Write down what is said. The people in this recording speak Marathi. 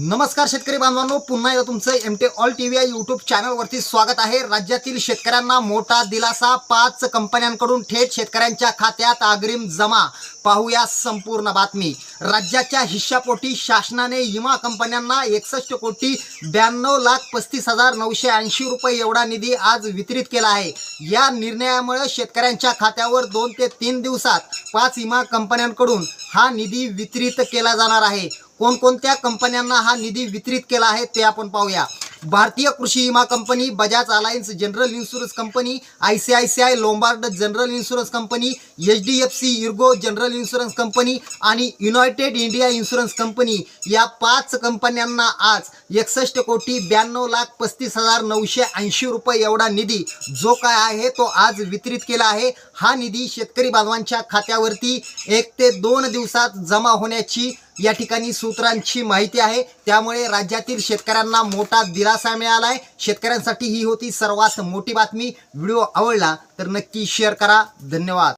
नमस्कार शेतकरी बांधवांनो पुन्हा एकदा तुमचं M T all T V या यूट्यूब चॅनलवरती स्वागत आहे. राज्यातील शेतकऱ्यांना मोठा दिलासा पाच कंपन्यांकडून थेट शेतकऱ्यांच्या खात्यात अग्रिम जमा. पाहूया संपूर्ण बातमी. राज्याच्या हिश्शापोटी शासनाने विमा कंपन्यांना एकसष्ट कोटी ब्याण्णव लाख पस्तीस हजार नऊशे ऐंशी रुपये एवढा निधी आज वितरित केला आहे. या निर्णयामुळे शेतकऱ्यांच्या खात्यावर दोन ते तीन दिवसात पाच विमा कंपन्यांकडून हा निधी वितरित केला जाणार आहे. कोणकोणत्या कंपन्यांना हा निधी वितरित केला आहे ते आपण पाहूया. भारतीय कृषी विमा company Bajaj Allianz general insurance company I C I C I Lombard general insurance company H D F C Ergo general insurance company आणि युनायटेड इंडिया इन्शुरन्स कंपनी या पाच कंपन्यांना आज एकसष्ट कोटी ब्याण्णव लाख पस्तीस हजार नऊशे ऐंशी रुपये एवढा निधी जो काय आहे तो आज वितरित केला आहे. हा निधी शेतकरी बांधवांच्या खात्यावरती एक ते दोन दिवसात जमा होण्याची या ठिकाणी सूत्रांची माहिती आहे. त्यामुळे राज्यातील शेतकऱ्यांना मोठा दिलासा मिळाला आहे शेतकऱ्यांसाठी ही होती सर्वात मोठी बातमी. व्हिडिओ आवडला तर नक्की शेअर करा. धन्यवाद.